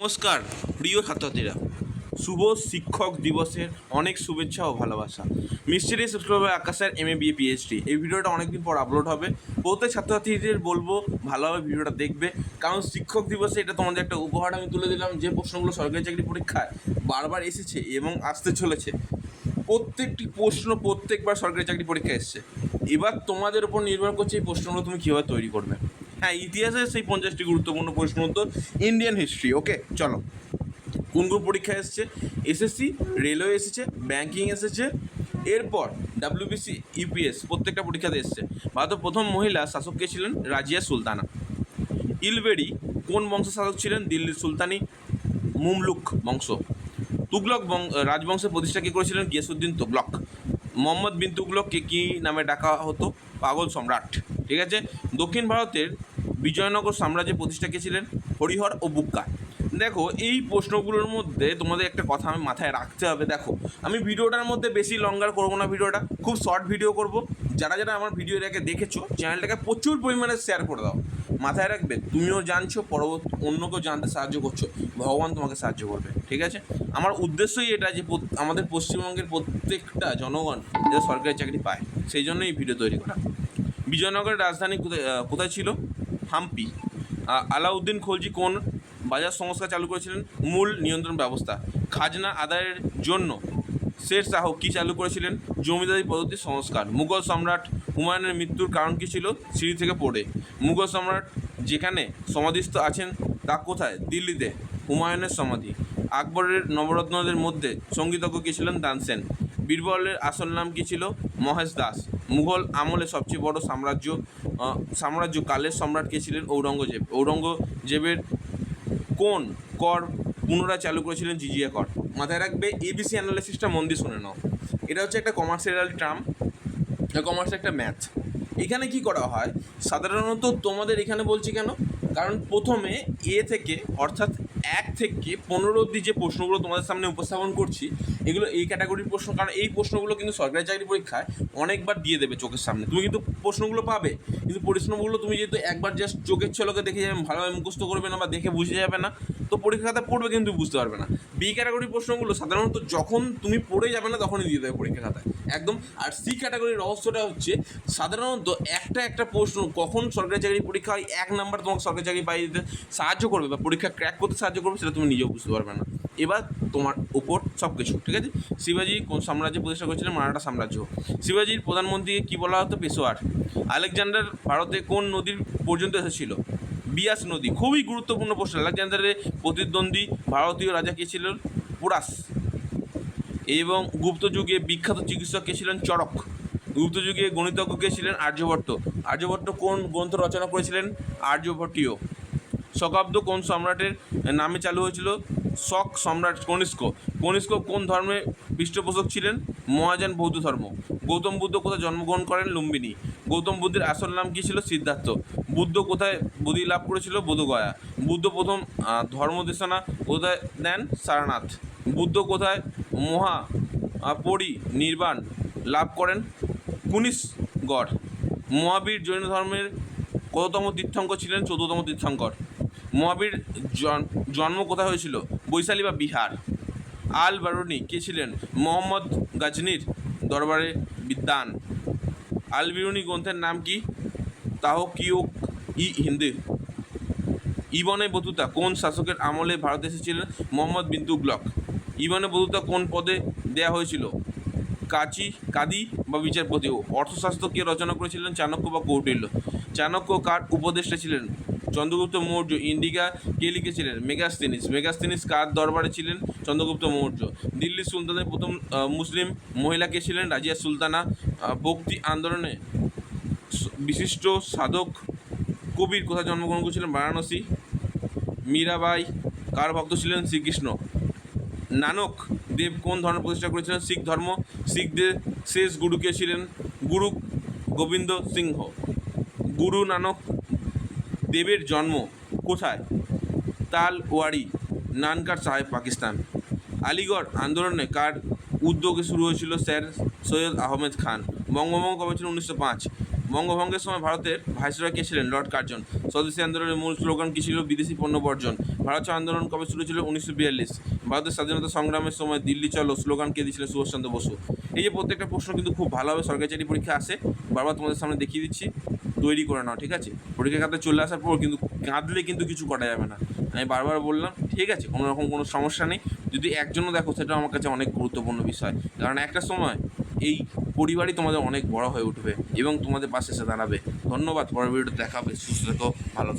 নমস্কার, প্রিয় ছাত্রছাত্রীরা। শুভ শিক্ষক দিবসের অনেক শুভেচ্ছা ও ভালোবাসা। মিস্ট্রি সাবস্ক্রাইবার আকাশের এম এ বি পিএইচডি এই ভিডিওটা অনেকদিন পর আপলোড হবে। প্রত্যেক ছাত্রছাত্রীদের বলব, ভালোভাবে ভিডিওটা দেখবে। কারণ শিক্ষক দিবসে এটা তোমাদের একটা উপহার আমি তুলে দিলাম। যে প্রশ্নগুলো সরকারি চাকরি পরীক্ষায় বারবার এসেছে এবং আসতে চলেছে। প্রত্যেকটি প্রশ্ন প্রত্যেকবার সরকারি চাকরি পরীক্ষায় এসছে। এবার তোমাদের উপর নির্ভর করছে এই প্রশ্নগুলো তুমি কীভাবে তৈরি করবে। হ্যাঁ ইতিহাসের সেই পঞ্চাশটি গুরুত্বপূর্ণ প্রশ্ন উত্তর ইন্ডিয়ান হিস্ট্রি ওকে চলো। কোন কোন পরীক্ষা এসছে? এসএসসি রেলওয়ে এসেছে ব্যাংকিং এসেছে, এরপর ডাব্লিউবিসি ইউপিএস প্রত্যেকটা পরীক্ষাতে এসছে। ভারতের প্রথম মহিলা শাসক কে ছিলেন? রাজিয়া সুলতানা। ইলবেরি কোন বংশ শাসক ছিলেন? দিল্লির সুলতানি মুমলুক বংশ। তুগলক রাজবংশের প্রতিষ্ঠা কে করেছিলেন? গিয়াসুদ্দিন তুগলক। মোহাম্মদ বিন তুগলককে কী নামে ডাকা হতো? পাগল সম্রাট। ঠিক আছে? দক্ষিণ ভারতের বিজয়নগর সাম্রাজ্যের প্রতিষ্ঠা কে ছিলেন? হরিহর ও বুক্কা। দেখো, এই প্রশ্নগুলোর মধ্যে তোমাদের একটা কথা আমি মাথায় রাখতে হবে, দেখো। আমি ভিডিওটার মধ্যে বেশি লঙ্গার করব না ভিডিওটা, খুব শর্ট ভিডিও করব। যারা যারা আমার ভিডিও এটাকে দেখেছ চ্যানেলটাকে প্রচুর পরিমাণে শেয়ার করে দাও। মাথায় রাখবে, তুমিও জানছো, পরবর্তী, অন্যকেও জানতে সাহায্য করছ, ভগবান তোমাকে সাহায্য করবে, ঠিক আছে? আমার উদ্দেশ্যই এটা যে আমাদের পশ্চিমবঙ্গের প্রত্যেকটা জনগণ যাতে সরকারি চাকরি পায়, সেই জন্যই এই ভিডিও তৈরি করা। বিজয়নগরের রাজধানী কোথায় ছিল? হাম্পি। আলাউদ্দিন খলজি কোন বাজার সংস্কার চালু করেছিলেন? মূল নিয়ন্ত্রণ ব্যবস্থা। খাজনা আদায়ের জন্য শের শাহ কী চালু করেছিলেন? জমিদারি পদ্ধতির সংস্কার। মুঘল সম্রাট হুমায়ুনের মৃত্যুর কারণ কী ছিল? সিঁড়ি থেকে পড়ে। মুঘল সম্রাট যেখানে সমাধিস্থ আছেন, তা কোথায়? দিল্লিতে। হুমায়ুনের সমাধি। আকবরের নবরত্নদের মধ্যে সঙ্গীতজ্ঞ কে ছিলেন? তানসেন বীরবলের আসল নাম কী ছিল? মহেশ দাস। মুঘল আমলে সবচেয়ে বড় সাম্রাজ্য সাম্রাজ্য কালের সম্রাট কে ছিলেন ঔরঙ্গজেব। ঔরঙ্গজেবের কোন কর পুনরায় চালু করেছিলেন জিজিয়া কর? মাথায় রাখবে এবিসি অ্যানালিসিসটা মন দিয়ে শুনে নাও। এটা হচ্ছে একটা কমার্শিয়াল টার্ম কমার্স একটা ম্যাথ এখানে কি করা হয়? সাধারণত তোমাদের এখানে বলছি কেন? কারণ প্রথমে এ থেকে, অর্থাৎ এক থেকে পনেরো অব্দি যে প্রশ্নগুলো তোমাদের সামনে উপস্থাপন করছি, এগুলো এই ক্যাটাগরির প্রশ্ন, কারণ এই প্রশ্নগুলো কিন্তু সরকারি চাকরি পরীক্ষায় অনেকবার দিয়ে দেবে চোখের সামনে। তুমি কিন্তু প্রশ্নগুলো পাবে, কিন্তু প্রশ্নগুলো তুমি যেহেতু একবার জাস্ট চোখের ছলকে দেখে যাবে, ভালোভাবে মুখস্থ করবে না বা দেখে বুঝে যাবে না, তো পরীক্ষাতে পড়বে কিন্তু বুঝতে পারবে না। বি ক্যাটাগরির প্রশ্নগুলো সাধারণত যখন তুমি পড়ে যাবে না, তখনই দিয়ে দেবে পরীক্ষা খাতায়, একদম। আর সি ক্যাটাগরির রহস্যটা হচ্ছে, সাধারণত একটা একটা প্রশ্ন কখন সরকারি চাকরি পরীক্ষা হয়, এক নাম্বার তোমাকে সরকারি চাকরি পাই দিতে সাহায্য করবে বা পরীক্ষা ক্র্যাক করতে সাহায্য করবে সেটা তুমি নিজেও বুঝতে পারবে না। এবার তোমার উপর সব কিছু ঠিক আছে? শিবাজি কোন সাম্রাজ্য প্রতিষ্ঠা করেছিলেন? মারাঠা সাম্রাজ্য। শিবাজির প্রধানমন্ত্রীকে কী বলা হতো? পেশোয়ার। আলেকজান্ডার ভারতে কোন নদীর পর্যন্ত এসেছিল? বিয়াস নদী, খুবই গুরুত্বপূর্ণ প্রশ্ন। আলেকজান্ডারের প্রতিদ্বন্দ্বী ভারতীয় রাজা কে ছিলেন? পুরাস। এবং গুপ্ত যুগে বিখ্যাত চিকিৎসক কে ছিলেন? চরক গুপ্ত যুগে গণিতজ্ঞ কে ছিলেন? আর্যভট্ট। আর্যভট্ট কোন গ্রন্থ রচনা করেছিলেন? আর্যভট্টীয়। শকাব্দ কোন সম্রাটের নামে চালু হয়েছিল? শক সম্রাট কনিষ্ক। কনিষ্ক কোন ধর্মে পৃষ্ঠপোষক ছিলেন? মহাযান বৌদ্ধ ধর্ম। গৌতম বুদ্ধ কোথায় জন্মগ্রহণ করেন? লুম্বিনী। গৌতম বুদ্ধের আসল নাম কী ছিল? সিদ্ধার্থ। বুদ্ধ কোথায় বুদ্ধি লাভ করেছিল? বোধগয়া। বুদ্ধ প্রথম ধর্মদেশনা কোথায় দেন? সারনাথ। বুদ্ধ কোথায় মহা পরি নির্বাণ লাভ করেন? কুনিশগড় মহাবীর জৈন ধর্মের কততম তীর্থঙ্কর ছিলেন? চৌদ্দতম তীর্থঙ্কর। মহাবীর জন- জন্ম কোথায় হয়েছিল? বৈশালী বা বিহার। আল বারুনি কে ছিলেন? মোহাম্মদ গাজনির দরবারে বিদ্যান আল বিরুনি গ্রন্থের নাম কি? তাহ কিও ই হিন্দু। ইবনে বতুতা কোন শাসকের আমলে ভারত এসেছিলেন মোহাম্মদ বিন তুগলক ইবনে বতুতা কোন পদে দেয়া হয়েছিল? কাচি, কাদি বা বিচারপতি অর্থশাস্ত্র কে রচনা করেছিলেন? চাণক্য বা কৌটিল্য। চাণক্য কার উপদেষ্টা ছিলেন? চন্দ্রগুপ্ত মৌর্য ইন্ডিকা কে লিখেছিলেন? মেগাস্তিনিস। মেগাস্তিনিস কার দরবারে ছিলেন? চন্দ্রগুপ্ত মৌর্য। দিল্লি সুলতানের প্রথম মুসলিম মহিলা কে ছিলেন? রাজিয়া সুলতানা। ভক্তি আন্দোলনে বিশিষ্ট সাধক কবির কোথায় জন্মগ্রহণ করেছিলেন? বারাণসী। মীরাবাই। কার ভক্ত ছিলেন? শ্রীকৃষ্ণ। নানক দেব কোন ধর্ম প্রতিষ্ঠা করেছিলেন? শিখ ধর্ম। শিখদের শেষ গুরুকে ছিলেন? গুরু গোবিন্দ সিংহ। গুরু নানক দেবের জন্ম কোথায়? তালওয়াড়ি নানকার সাহেব, পাকিস্তান। আলিগড় আন্দোলনে কার উদ্যোগে শুরু হয়েছিল স্যার সৈয়দ আহমেদ খান? বঙ্গভঙ্গ কবে ছিল উনিশশো পাঁচ। বঙ্গভঙ্গের সময় ভারতের ভাইসরয় কে ছিলেন? Lord Curzon. স্বদেশী আন্দোলনের মূল স্লোগান কী ছিল? বিদেশি পণ্য বর্জন। ভারত আন্দোলন কবে শুরু ছিল উনিশশো বিয়াল্লিশ। ভারতের স্বাধীনতা সংগ্রামের সময় দিল্লি চলো স্লোগান কে দিয়েছিলেন সুভাষচন্দ্র বসু। এই যে প্রত্যেকটা প্রশ্ন কিন্তু খুব ভালোভাবে সরকারি চাকরি পরীক্ষা আসে। বারবার তোমাদের সামনে দেখিয়ে দিচ্ছি। তৈরি করে নাও, ঠিক আছে? পরীক্ষা খাতে চলে আসার পর কিন্তু কাঁদলে কিন্তু কিছু করা যাবে না। আমি বারবার বললাম, ঠিক আছে কোনো রকম কোনো সমস্যা নেই। যদি একজনও দেখো, সেটা আমার কাছে অনেক গুরুত্বপূর্ণ বিষয়। কারণ একটা সময় এই পরিবারই তোমাদের অনেক বড় হয়ে উঠবে এবং তোমাদের পাশে এসে দাঁড়াবে। ধন্যবাদ, পরের ভিডিওতে দেখা হবে। সুস্থ থেকো, ভালো